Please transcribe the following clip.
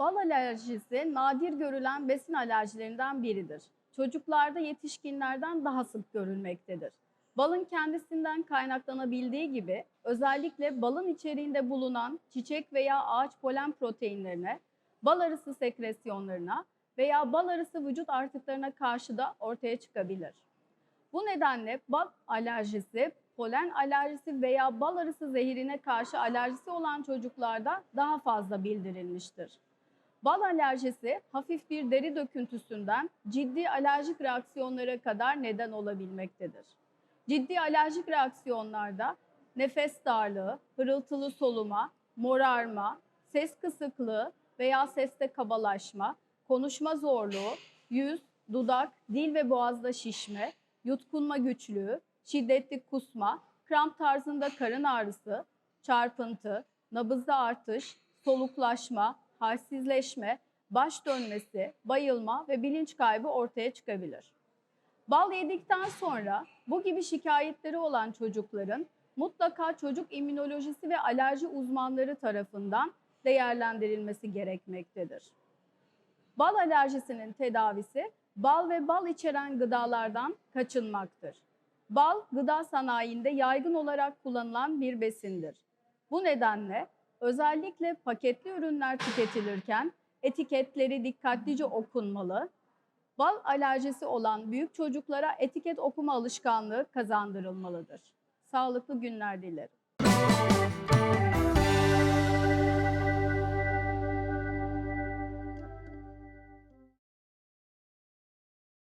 Bal alerjisi nadir görülen besin alerjilerinden biridir. Çocuklarda yetişkinlerden daha sık görülmektedir. Balın kendisinden kaynaklanabildiği gibi özellikle balın içeriğinde bulunan çiçek veya ağaç polen proteinlerine, bal arısı sekresyonlarına veya bal arısı vücut artıklarına karşı da ortaya çıkabilir. Bu nedenle bal alerjisi, polen alerjisi veya bal arısı zehirine karşı alerjisi olan çocuklarda daha fazla bildirilmiştir. Bal alerjisi hafif bir deri döküntüsünden ciddi alerjik reaksiyonlara kadar neden olabilmektedir. Ciddi alerjik reaksiyonlarda nefes darlığı, hırıltılı soluma, morarma, ses kısıklığı veya seste kabalaşma, konuşma zorluğu, yüz, dudak, dil ve boğazda şişme, yutkunma güçlüğü, şiddetli kusma, kramp tarzında karın ağrısı, çarpıntı, nabızda artış, soluklaşma, halsizleşme, baş dönmesi, bayılma ve bilinç kaybı ortaya çıkabilir. Bal yedikten sonra bu gibi şikayetleri olan çocukların mutlaka çocuk immünolojisi ve alerji uzmanları tarafından değerlendirilmesi gerekmektedir. Bal alerjisinin tedavisi bal ve bal içeren gıdalardan kaçınmaktır. Bal gıda sanayinde yaygın olarak kullanılan bir besindir. Bu nedenle özellikle paketli ürünler tüketilirken etiketleri dikkatlice okunmalı. Bal alerjisi olan büyük çocuklara etiket okuma alışkanlığı kazandırılmalıdır. Sağlıklı günler dilerim.